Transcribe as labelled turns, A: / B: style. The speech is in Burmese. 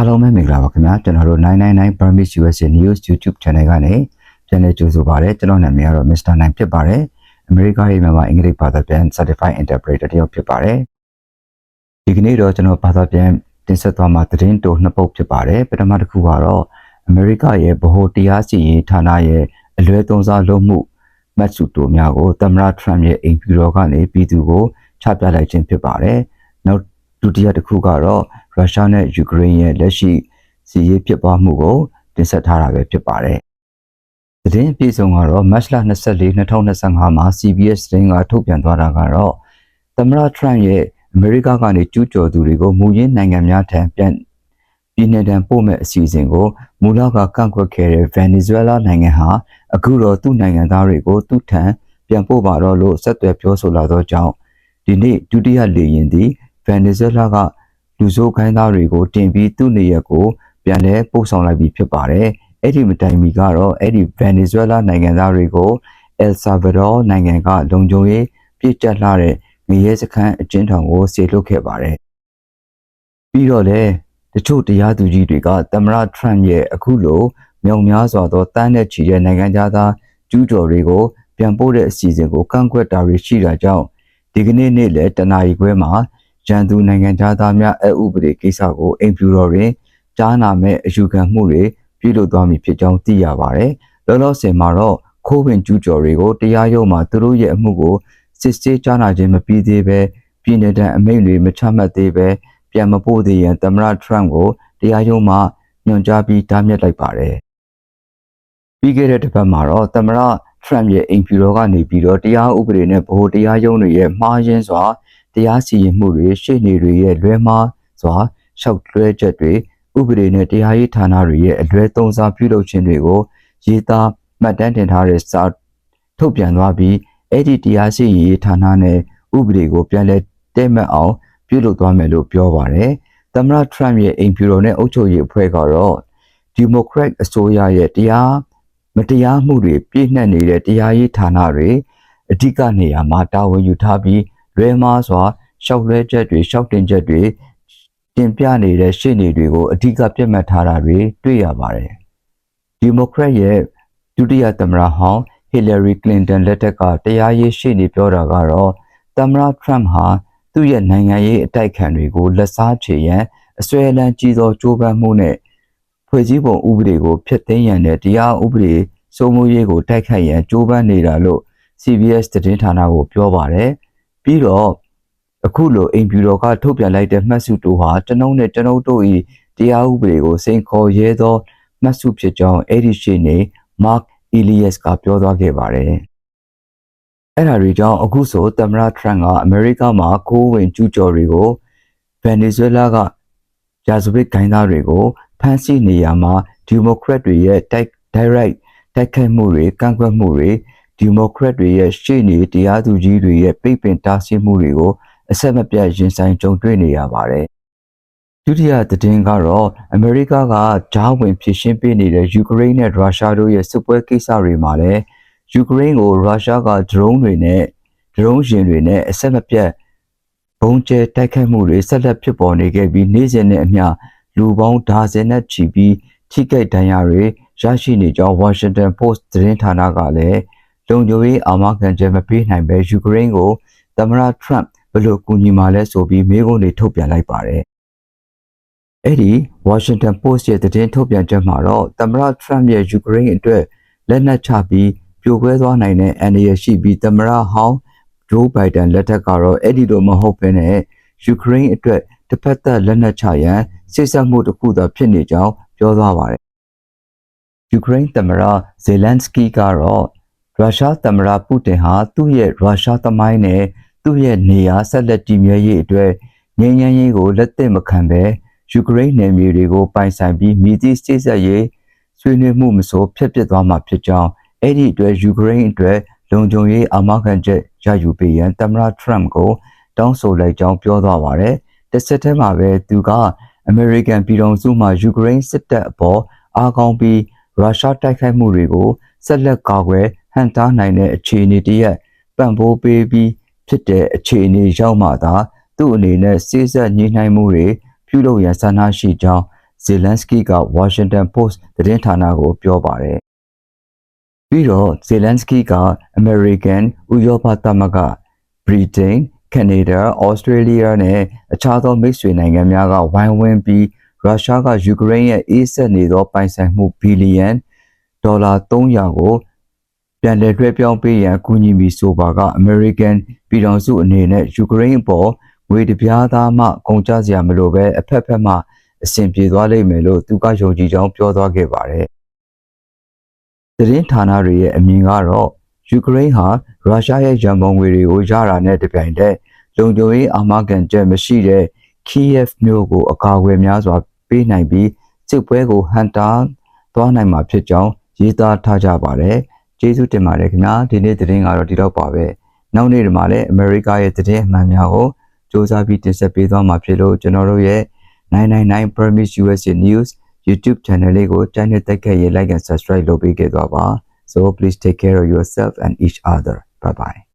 A: အားလုံးပဲမင်္ဂလာပါခင်ဗျာကျွန်တော်တို့999 Burmese USA News YouTube Channel ကနေပြန်လည်ကြိုဆိုပါရစေကျွန်တော်နာမည်ကတော့ Mr. 9ဖြစ်ပါတယ်အမေရိကရဲ့မြန်မာအင်္ဂလိပ်ဘာသာပြန် Certified Interpreter တယောက်ဖြစ်ပါတယ်ဒီကနေ့တော့ကျွန်တော်ဘာသာပြန်တင်ဆက်သွားမှာသတင်းတိုနှစ်ပုဒ်ဖြစ်ပါတယ်ပထမတစ်ခုကတော့အမေရိကရဲ့ဗဟိုတရားစီရင်ဌာနရဲ့အလွဲသုံးစားလုပ်မှုမတ်စုတိုများကိုသမ္မတထရမ့်ရဲ့အိမ်ဖြူတော်ကနေပြည်သူကိုချပြလိုက်ခြင်းဖြစ်ပါတယ်နောက် ဒုတိယတစ်ခုကတော့ရုရှားနဲ့ယူကရိန်းရဲ့လက်ရှိစီးရေးဖြစ်ပွားမှုကိုတင်ဆက်ထားတာပဲဖြစ်ပါတယ်။သတင်းအပြည့်စုံကတော့မတ်လ24 2025မှာ CBS သတင်းကထုတ်ပြန်သွားတာကတော့သမ္မတထရမ့်ရဲ့အမေရိကကနေကျူးကျော်သူတွေကိုမူရင်းနိုင်ငံများထံပြန်ပြည်내တံပို့မဲ့အစီအစဉ်ကိုမူလကကန့်ကွက်ခဲ့တဲ့ဗန်နီဇွဲလားနိုင်ငံဟာအခုတော့သူ့နိုင်ငံသားတွေကိုသူ့ထံပြန်ပို့ပါတော့လို့ဆက်သွယ်ပြောဆိုလာသောကြောင့်ဒီနေ့ဒုတိယလေယာဉ်သည် ဗန်နီဇွဲလားကလူဆိုးခိုင်းသားတွေကိုတင်ပြီးသူ့နေရက်ကိုပြန်လဲပို့ဆောင်လိုက်ပြီးဖြစ်ပါတယ်။အဲ့ဒီမတိုင်မီကတော့အဲ့ဒီဗန်နီဇွဲလားနိုင်ငံသားတွေကိုအယ်ဆာဗာဒေါနိုင်ငံကလုံခြုံရေးပြစ်တက်လာတဲ့ငရဲစခန်းအကျဉ်းထောင်ကိုဆေလွတ်ခဲ့ပါတယ်။ပြီးတော့လေတချို့တရားသူကြီးတွေကသမ္မတထရမ့်ရဲ့အခုလိုမြောင်များစွာသောတန်းတဲ့ချီတဲ့နိုင်ငံသားကျူးကျော်တွေကိုပြန်ပို့တဲ့အစီအစဉ်ကိုကန့်ကွက်တာတွေရှိတာကြောင့်ဒီကနေ့နေ့လည်းတနာရီခွဲမှာ ရန်သူနိုင်ငံသားများအဥပဒေကိစ္စကိုအိမ်ဖြူတော်တွင်ကြားနာမဲ့အယူခံမှုတွေပြုလုပ်သွားမည်ဖြစ်ကြောင်းသိရပါတယ်။လောလောဆယ်မှာတော့ခိုးဝင်ကျူးကျော်တွေကိုတရားရုံးမှာသူတို့ရဲ့အမှုကိုစစ်ဆေးကြားနာခြင်းမပြီးသေးပဲပြည်내တံအမိန့်တွေမချမှတ်သေးပဲပြန်မပို့သေးရင်သမ္မတထရမ့်ကိုတရားရုံးမှာညွှန်ကြားပြီးတားမြစ်လိုက်ပါတယ်။ပြီးခဲ့တဲ့တစ်ပတ်မှာတော့သမ္မတထရမ့်ရဲ့အိမ်ဖြူတော်ကနေပြီးတော့တရားဥပဒေနဲ့ဗဟိုတရားရုံးတွေရဲ့မှားယွင်းစွာ တရားစီရင်မှုတွေရှေ့နေတွေရဲ့လွဲမှားစွာရှောက်လွှဲချက်တွေဥပဒေနဲ့တရားရေးဌာနတွေရဲ့အလွဲသုံးစားပြုလုပ်ခြင်းတွေကိုရေးသားမှတ်တမ်းတင်ထားတဲ့စာထုတ်ပြန်သွားပြီးအဲ့ဒီတရားစီရင်ရေးဌာနနဲ့ဥပဒေကိုပြန်လည်တဲ့မှတ်အောင်ပြုလုပ်သွားမယ်လို့ပြောပါတယ်။သမ္မတထရမ့်ရဲ့အိမ်ဖြူတော်နဲ့အုပ်ချုပ်ရေးအဖွဲ့ကတော့ဒီမိုကရက်အစိုးရရဲ့တရားမတရားမှုတွေပြည့်နှက်နေတဲ့တရားရေးဌာနတွေအဓိကနေရာမှာတာဝန်ယူထားပြီး လွဲမှားစွာရှောက်လွဲချက်တွေရှောက်တင်ချက်တွေတင်ပြနေတဲ့ရှေ့နေတွေကိုအဓိကပြတ်မှတ်ထားတာတွေတွေ့ရပါတယ်။ဒီမိုကရက်ရဲ့ဒုတိယသမ္မတဟောင်းဟီလာရီကလင်တန်လက်ထက်ကတရားရေးရှေ့နေပြောတာကတော့သမ္မတထရမ့်ဟာသူ့ရဲ့နိုင်ငံရေးအတိုက်ခံတွေကိုလက်စားချေရန်အစွဲအလန်းကြီးသောကြိုးပမ်းမှုနဲ့ဖွဲ့စည်းပုံဥပဒေကိုဖျက်သိမ်းရန်နဲ့တရားဥပဒေစိုးမိုးရေးကိုတိုက်ခိုက်ရန်ကြိုးပမ်းနေတာလို့ CBS သတင်းဌာနကိုပြောပါတယ်။ ပြီးတော့အခုလိုအိမ်ဖြူတော်ကထုတ်ပြန်လိုက်တဲ့မှတ်စုတိုးဟာကျွန်ုပ်နဲ့ကျွန်ုပ်တို့၏တရားဥပဒေကိုစိန်ခေါ်ရဲသောမှတ်စုဖြစ်ကြောင်းအဲ့ဒီရှိနေ Mark Elias ကပြောသွားခဲ့ပါတယ်။အဲ့ဒါတွေကြောင့်အခုဆိုသမ္မတထရန့်ကအမေရိကမှာကိုးဝင်ကျူးကျော်တွေကိုဗန်နီဇွဲလားကရာဇဝတ်ဂိုင်းသားတွေကိုဖမ်းဆီးနေရမှာဒီမိုကရက်တွေရဲ့တိုက် direct တိုက်ခိုက်မှုတွေကန့်ကွက်မှုတွေ ဒီမိုကရက်တွေရဲ့ရှေ့နေတရားသူကြီးတွေရဲ့ပိတ်ပင်တားဆီးမှုတွေကိုအဆက်မပြတ်ရင်ဆိုင်ကြုံတွေ့နေရပါတယ်။ဒုတိယသတင်းကတော့အမေရိကကဂျားဝင်ဖြစ်ရှင်းပေးနေတဲ့ယူကရိန်းနဲ့ရုရှားတို့ရဲ့စစ်ပွဲကိစ္စတွေမှာလည်းယူကရိန်းကိုရုရှားကဒရုန်းတွေနဲ့ဒရုန်းယာဉ်တွေနဲ့အဆက်မပြတ်ဘုံကျဲတိုက်ခိုက်မှုတွေဆက်လက်ဖြစ်ပေါ်နေခဲ့ပြီးနေ့စဉ်နဲ့အမျှလူပေါင်းဒါဇင်နဲ့ချီပြီးထိခိုက်ဒဏ်ရာတွေရရှိနေကြောင်း Washington Post သတင်းဌာနကလည်း လုံခြုံရေးအာမခံချက်မပေးနိုင်ပဲယူကရိန်းကိုသမ္မတထရမ့်ဘယ်လိုကူညီမှာလဲဆိုပြီးမေးခွန်းတွေထုတ်ပြန်လိုက်ပါတယ်။အဲ့ဒီ Washington Post ရဲ့သတင်းထုတ်ပြန်ချက်မှာတော့သမ္မတထရမ့်ရဲ့ယူကရိန်းအတွက်လက်နက်ချပြီးပြိုကွဲသွားနိုင်တဲ့အန္တရာယ်ရှိပြီးသမ္မတဟောင်းဂျိုးဘိုင်ဒန်လက်ထက်ကတော့အဲ့ဒီလိုမဟုတ်ဘဲနဲ့ယူကရိန်းအတွက်တစ်ဖက်သက်လက်နက်ချရန်စိတ်ဆက်မှုတစ်ခုသာဖြစ်နေကြောင်းပြောသွားပါတယ်။ယူကရိန်းသမ္မတဇေလန်စကီကတော့ ရုရှားသမ္မတပူတင်ဟာသူ့ရဲ့ရုရှားသမိုင်းနဲ့သူ့ရဲ့နေရာဆက်လက်တည်မြဲရေးအတွက်ငြိမ်းချမ်းရေးကိုလက်သင့်မခံဘဲယူကရိန်းနယ်မြေတွေကိုပိုင်ဆိုင်ပြီးမြည်သည့်စိတ်ဆက်ရေးဆွေးနွေးမှုမစိုးဖျက်ပစ်သွားမှာဖြစ်ကြောင်းအဲ့ဒီအတွက်ယူကရိန်းအတွက်လုံခြုံရေးအာမခံချက်ရယူပေးရန်သမ္မတထရမ့်ကိုတောင်းဆိုလိုက်ကြောင်းပြောသွားပါတယ်။တစ်ဆက်တည်းမှာပဲသူကအမေရိကန်ပြည်ထောင်စုမှယူကရိန်းစစ်တပ်အပေါ်အားကောင်းပြီးရုရှားတိုက်ခိုက်မှုတွေကိုဆက်လက်ကာကွယ် ဟန်တားနိုင်တဲ့အခြေအနေတရက်ပံ့ပိုးပေးပြီးဖြစ်တဲ့အခြေအနေရောက်မှသာသူ့အနေနဲ့စေးဆက်ညှိနှိုင်းမှုတွေပြုလုပ်ရန်ဆန္ဒရှိကြောင်းဇီလန်စကီက Washington Post သတင်းဌာနကိုပြောပါတယ်ပြီးတော့ဇီလန်စကီကအမေရိကန်ဥရောပသမဂ္ဂဗြိတိန်ကနေဒါဩစတြေးလျနဲ့အခြားသောမိတ်ဆွေနိုင်ငံများကဝိုင်းဝန်းပြီးရုရှားကယူကရိန်းရဲ့အေးဆက်နေသောပိုင်ဆိုင်မှုဘီလီယံဒေါ်လာ300ကို ပြန်လည်လွှဲပြောင်းပေးရန်အကူအညီမီဆိုပါကအမေရိကန်ပြည်ထောင်စုအနေနဲ့ယူကရိန်းအပေါ်ငွေတပြားသားမှကုန်ကျစရာမလိုပဲအဖက်ဖက်မှအဆင်ပြေသွားလိမ့်မယ်လို့သူကယုံကြည်ကြောင်းပြောသွားခဲ့ပါတယ်။သတင်းဌာနတွေရဲ့အမြင်ကတော့ယူကရိန်းဟာရုရှားရဲ့ရန်ပုံငွေတွေကိုရတာနဲ့တပြိုင်တည်းလုံခြုံရေးအာမခံချက်မရှိတဲ့ Kiev မြို့ကိုအကာအကွယ်များစွာပေးနိုင်ပြီးစစ်ပွဲကိုဟန်တာသွားနိုင်မှာဖြစ်ကြောင်းရေးသားထားကြပါတယ်။ ကျေးဇူးတင်ပါတယ်ခင်ဗျာဒီနေ့သတင်းကတော့ဒီတော့ပါပဲနောက်နေ့ဒီမှာလည်းအမေရိကရဲ့သတင်းအမှန်များကိုစူးစမ်းပြီးတင်ဆက်ပေးသွားမှာဖြစ်လို့ကျွန်တော်တို့ရဲ့999 Permit USA News YouTube channel လေးကို channel တက်ခဲ့ရင် like and subscribe လုပ်ပေးခဲ့သွားပါ so please take care of yourself and each other bye bye